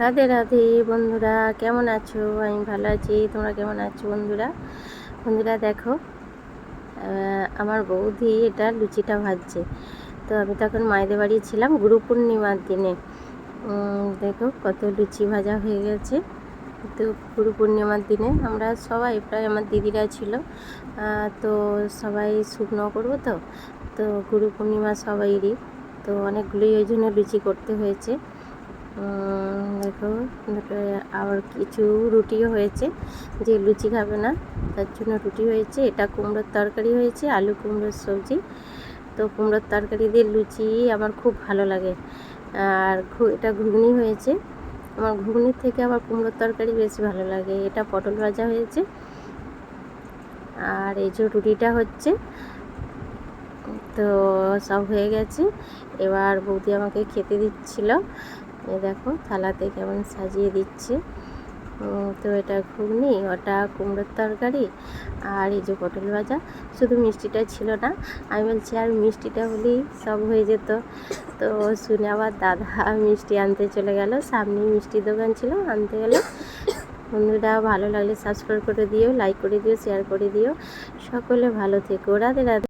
রাধে রাধে বন্ধুরা, কেমন আছো? আমি ভালো আছি। তোমরা কেমন আছো বন্ধুরা? বন্ধুরা দেখো আমার বৌদি এটা লুচিটা ভাজছে। তো আমি তখন মায়েদের বাড়ি ছিলাম গুরু পূর্ণিমার দিনে দেখো কত লুচি ভাজা হয়ে গেছে। তো গুরু পূর্ণিমার দিনে আমরা সবাই, প্রায় আমার দিদিরা ছিল তো সবাই শুকনো করব তো? তো গুরু পূর্ণিমা সবাইরই। তো অনেকগুলোই ওই জন্য লুচি করতে হয়েছে। দেখো দুটো আবার কিছু রুটিও হয়েছে, যে লুচি খাবে না, তার জন্য রুটি হয়েছে, এটা কুমড়োর তরকারি হয়েছে, আলু কুমড়োর সবজি। তো কুমড়োর তরকারি দিয়ে লুচি আমার খুব ভালো লাগে। আর এটা ঘুগনি হয়েছে। আমার ঘুগনির থেকে আবার কুমড়োর তরকারি বেশি ভালো লাগে। এটা পটল ভাজা হয়েছে। আর এই যে রুটিটা হচ্ছে, তো সব হয়ে গেছে। এবার বৌদি আমাকে খেতে দিচ্ছিল। এই দেখো থালাতে কেমন সাজিয়ে দিচ্ছে। তো এটা ঘুগনি ওটা কুমড়োর তরকারি আর এই যে পটল ভাজা। শুধু মিষ্টিটা ছিল না, আমি বলছি আর মিষ্টিটা হলেই সব হয়ে যেত। তো শুনে আবার দাদা মিষ্টি আনতে চলে গেল। সামনেই মিষ্টির দোকান ছিল, আনতে গেল। বন্ধুরা, ভালো লাগলে সাবস্ক্রাইব করে দিও লাইক করে দিও শেয়ার করে দিও। সকলে ভালো থেকো। রাধে রাধে।